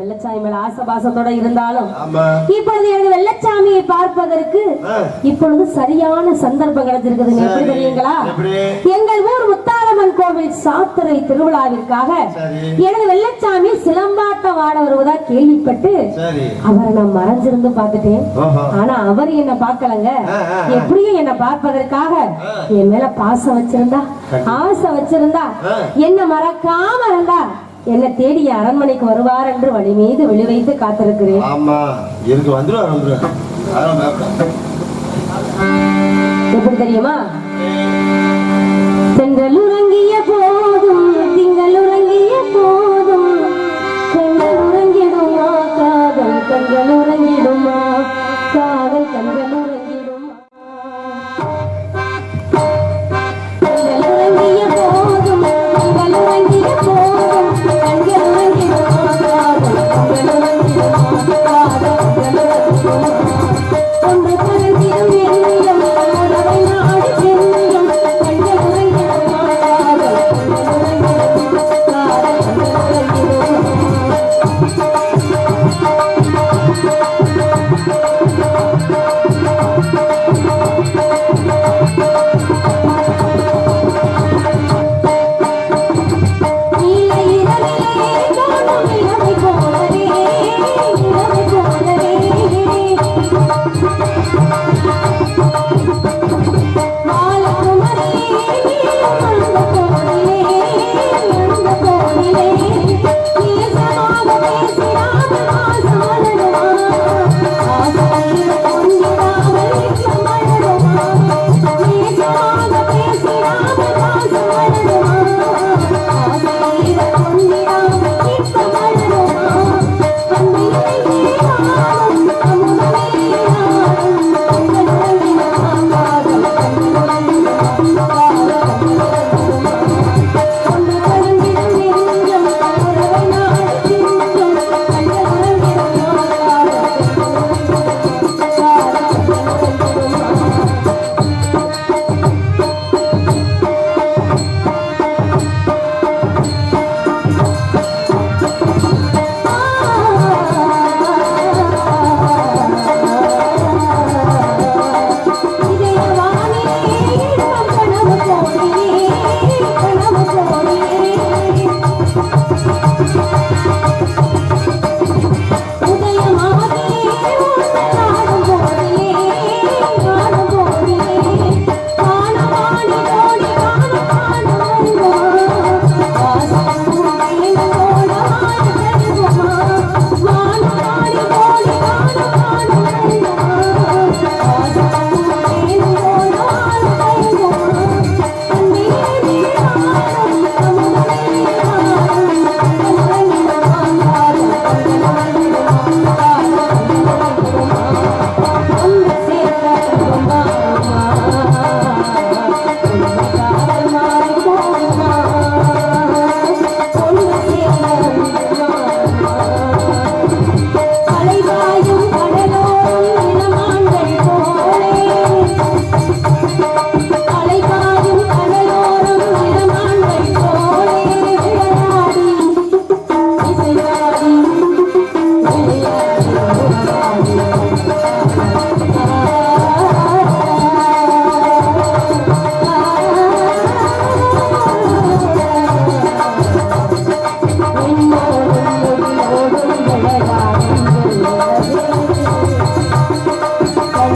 வெள்ளச்சாமி மேல ஆசபாசத்தோட இருந்தாலும் இப்பொழுது எனக்கு வெள்ளச்சாமியை பார்ப்பதற்கு. இப்பொழுது சரியான சந்தர்ப்பம் கிடைச்சிருக்குதுங்க எப்படி. தெரியுங்களா? எங்கள் ஊர் முத்தாரம்மன் கோவில் சாத்திரை திருவிழாவிற்காக. எனது வெள்ளச்சாமி சிலம்பாட்டம் ஆட வருவதா கேள்விப்பட்டு அவரை நான் மறைஞ்சிருந்து பார்த்துட்டேன் ஆனா அவர் என்ன பார்க்கலங்க. எப்படியும் என்ன பார்ப்பதற்காக என் மேல பாசம் வச்சிருந்தா ஆசை வச்சிருந்தா. என்ன மறக்காம இருந்தா என்ன தேடி அரண்மனைக்கு வருவார் என்று வழி மீது விழி வைத்து காத்திருக்கிறேன். ஆமா வந்துருவாரு. எப்படி தெரியுமா? சென்றல் உறங்கிய போதும் திங்கள் உறங்கிய போதும். கண்கள் உறங்கிடுமா காதல் கண்கள் உறங்கிடுமா காதல்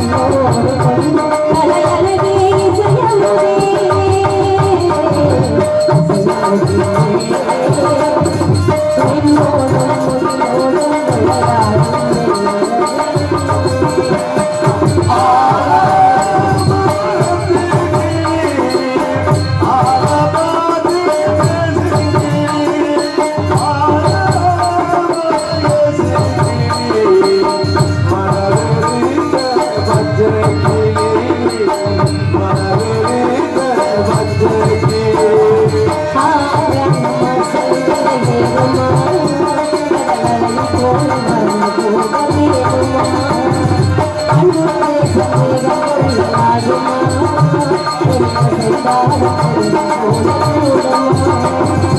Oh, Thank you.